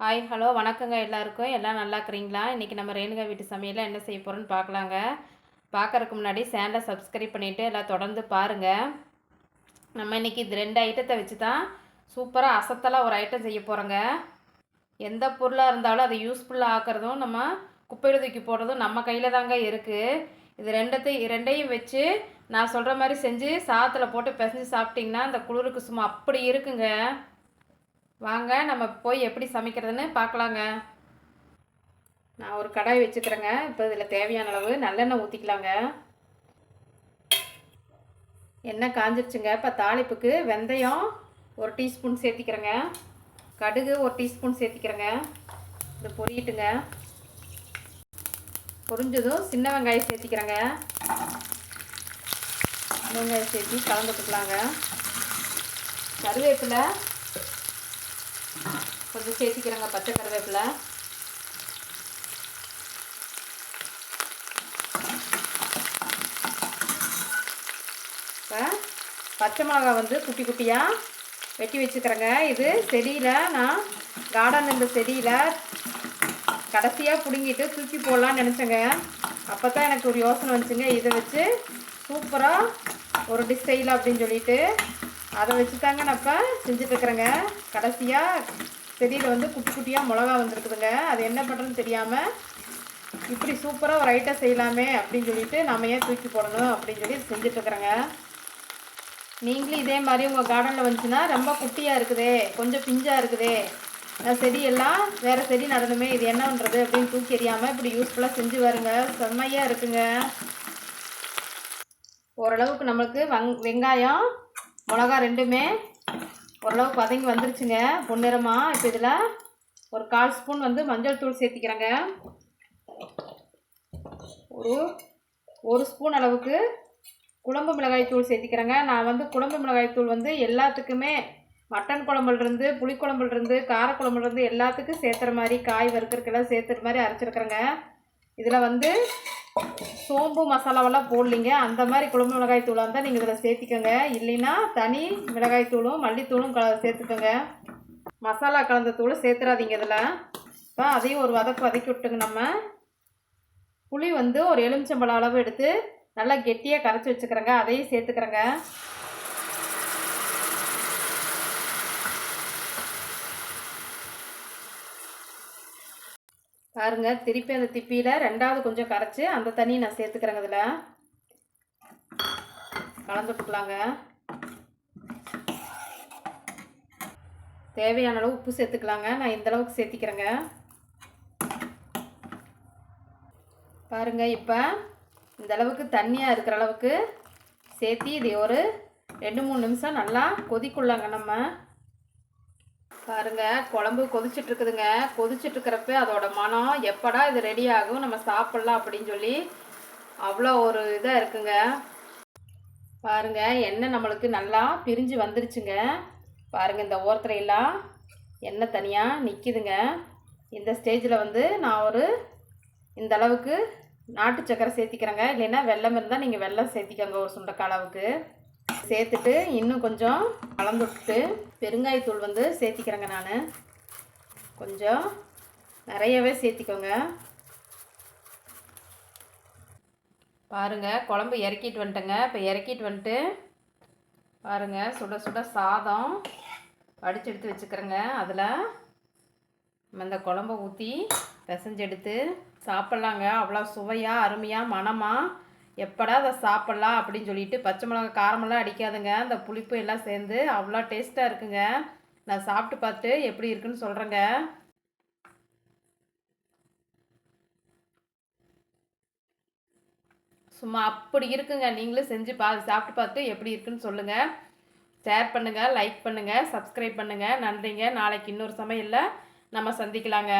Hi hello வணக்கங்க எல்லாருக்கும். எல்லாம் நல்லா இருக்கிறீங்களா இன்றைக்கி நம்ம ரேணுகா வீட்டு சமையலில் என்ன செய்ய போகிறோன்னு பார்க்கலாங்க பார்க்குறக்கு முன்னாடி சேனலை சப்ஸ்கிரைப் பண்ணிவிட்டு எல்லாம் தொடர்ந்து பாருங்கள் நம்ம இன்றைக்கி இது ரெண்டு ஐட்டத்தை வச்சு தான் சூப்பராக அசத்தலாக ஒரு ஐட்டம் செய்ய போகிறோங்க எந்த பொருளாக இருந்தாலும் அதை யூஸ்ஃபுல்லாக ஆக்கிறதும் நம்ம குப்பையில் தூக்கி போடுறதும் நம்ம கையில் தாங்க இருக்குது இது ரெண்டத்தையும் ரெண்டையும் வச்சு நான் சொல்கிற மாதிரி செஞ்சு சாத்தில் போட்டு பிசைஞ்சு சாப்பிட்டிங்கன்னா அந்த குளிருக்கு சும்மா அப்படி இருக்குங்க. வாங்க நம்ம போய் எப்படி சமைக்கிறதுன்னு பார்க்கலாங்க. நான் ஒரு கடாய் வச்சுக்கிறேங்க. இப்போ இதில் தேவையான அளவு நல்லெண்ணெய் ஊற்றிக்கலாங்க எண்ணெய் காஞ்சிருச்சுங்க. இப்போ தாளிப்புக்கு வெந்தயம் ஒரு டீஸ்பூன் சேர்த்திக்கிறேங்க. கடுகு ஒரு டீஸ்பூன் சேர்த்திக்கிறேங்க. இது பொரியட்டுங்க. பொரிஞ்சதும் சின்ன வெங்காயம் சேர்த்திக்கிறேங்க. வெங்காயம் சேர்த்தி கலந்துட்டுக்கலாங்க. கருவேப்பிலை கொஞ்சம் சேர்த்திக்கிறேங்க பச்சை கருவேப்பிலை. இப்போ பச்சை மிளகா வந்து குட்டி குட்டியாக வெட்டி வச்சுக்கிறேங்க. இது செடியில் நான் கார்டன் இந்த செடியில் கடைசியாக பிடுங்கிட்டு தூக்கி போடலான்னு நினச்சேங்க. அப்போ தான் எனக்கு ஒரு யோசனை வந்துச்சுங்க. இதை வச்சு சூப்பராக ஒரு டிஷ் செய்யலாம் அப்படின்னு சொல்லிட்டு அதை வச்சு தாங்க நான் இப்போ செஞ்சுட்ருக்குறேங்க கடைசியாக செடியில் வந்து குட்டி குட்டியாக மிளகா வந்துருக்குதுங்க. அது என்ன பண்ணுறதுன்னு தெரியாமல் இப்படி சூப்பராக ஒரு ஐட்டம் செய்யலாமே அப்படின்னு சொல்லிட்டு நம்ம ஏன் தூக்கி போடணும் அப்படின்னு சொல்லி செஞ்சிட்ருக்குறேங்க நீங்களும் இதே மாதிரி உங்கள் கார்டனில் வந்துச்சுன்னா ரொம்ப குட்டியாக இருக்குதே கொஞ்சம் பிஞ்சாக இருக்குதே. செடியெல்லாம் வேறு செடி நடணுமே இது என்ன பண்ணுறது அப்படின்னு தூக்கி எறியாமல் இப்படி யூஸ்ஃபுல்லாக செஞ்சு வருங்க செம்மையாக இருக்குங்க. ஓரளவுக்கு நம்மளுக்கு வங் வெங்காயம் மிளகா ரெண்டுமே ஓரளவுக்கு பதங்கி வந்துருச்சுங்க. பொன்னிறமாக இப்போ இதில் ஒரு கால் ஸ்பூன் வந்து மஞ்சள் தூள் சேர்த்திக்கிறேங்க. ஒரு ஒரு ஸ்பூன் அளவுக்கு குழம்பு மிளகாய் தூள் சேர்த்திக்கிறேங்க. நான் வந்து குழம்பு மிளகாய் தூள் வந்து எல்லாத்துக்குமே மட்டன் குழம்புலேருந்து புளிக்குழம்புலேருந்து காரக்குழம்புலேருந்து எல்லாத்துக்கும் சேர்த்துற மாதிரி காய் வறுக்கிறக்கெல்லாம் சேர்த்துற மாதிரி அரைச்சிருக்கிறேங்க. இதில் வந்து சோம்பு மசாலாவெல்லாம் போடலிங்க. அந்த மாதிரி குழம்பு மிளகாய் தூளாக இருந்தால் நீங்கள் இதில் சேர்த்திக்கோங்க. இல்லைன்னா தனி மிளகாய் தூளும் மல்லித்தூளும் கல சேர்த்துக்கோங்க. மசாலா கலந்த தூள் சேர்த்துறாதீங்க இதில். இப்போ அதையும் ஒரு வதக்கு வதக்கி விட்டுங்க நம்ம. புளி வந்து ஒரு எலுமிச்சம்பழம் அளவு எடுத்து நல்லா கெட்டியாக கரைச்சி வச்சுக்கிறேங்க. அதையும் சேர்த்துக்கிறேங்க. பாருங்க திருப்பி அந்த திப்பியில் ரெண்டாவது கொஞ்சம் கரைச்சி அந்த தண்ணியை நான் சேர்த்துக்கிறேங்க இதில். கலந்து விட்டுக்கலாங்க தேவையான அளவு உப்பு சேர்த்துக்கலாங்க. நான் இந்த அளவுக்கு சேர்த்திக்கிறேங்க. பாருங்க இப்போ இந்த அளவுக்கு தண்ணியாக இருக்கிற அளவுக்கு சேர்த்தி இது ஒரு ரெண்டு மூணு நிமிஷம் நல்லா கொதிக்குள்ளாங்க நம்ம. பாருங்க குழம்பு கொதிச்சுட்டு இருக்குதுங்க கொதிச்சுட்டு இருக்கிறப்ப அதோட மனம் எப்படா இது ரெடி ஆகும்? நம்ம சாப்பிட்லாம் அப்படின்னு சொல்லி அவ்வளோ ஒரு இதாக இருக்குங்க. பாருங்க எண்ணெய் நம்மளுக்கு நல்லா பிரிஞ்சு வந்துருச்சுங்க. பாருங்க இந்த ஓரத்துலையெல்லாம் எண்ணெய் தனியாக நிற்கிதுங்க இந்த ஸ்டேஜில் வந்து நான் ஒரு இந்த அளவுக்கு நாட்டு சக்கரை சேர்த்திக்கிறேங்க. இல்லைன்னா வெள்ளம் இருந்தால் நீங்கள் வெள்ளம் சேர்த்திக்கோங்க ஒரு சுண்டக்காய் அளவுக்கு. சேர்த்துட்டு இன்னும் கொஞ்சம் கலந்து விட்டுட்டு பெருங்காயத்தூள் வந்து சேர்த்திக்கிறேங்க நான். கொஞ்சம் நிறையவே சேர்த்திக்கோங்க. பாருங்கள் குழம்பு இறக்கிட்டு வந்துட்டேங்க. இப்போ இறக்கிட்டு வந்துட்டு பாருங்கள் சுட சுட சாதம் வடிச்சு எடுத்து வச்சுக்கிறேங்க. அதில் நம்ம இந்த குழம்ப ஊற்றி பிசைஞ்சு எடுத்து சாப்பிட்லாங்க. அவ்வளோ சுவையாக அருமையாக மனமாக எப்படா அதை சாப்பிட்லாம் அப்படின்னு சொல்லிட்டு பச்சை மிளகா காரமெல்லாம் அடிக்காதுங்க. அந்த புளிப்பு எல்லாம் சேர்ந்து அவ்வளோ டேஸ்ட்டாக இருக்குங்க. நான் சாப்பிட்டு பார்த்து எப்படி இருக்குன்னு சொல்கிறேங்க சும்மா அப்படி இருக்குங்க. நீங்களும் செஞ்சு பா சாப்பிட்டு பார்த்து எப்படி இருக்குன்னு சொல்லுங்கள் ஷேர் பண்ணுங்கள் லைக் பண்ணுங்கள் சப்ஸ்கிரைப் பண்ணுங்கள் நன்றிங்க. நாளைக்கு இன்னொரு சமையலில் நம்ம சந்திக்கலாங்க.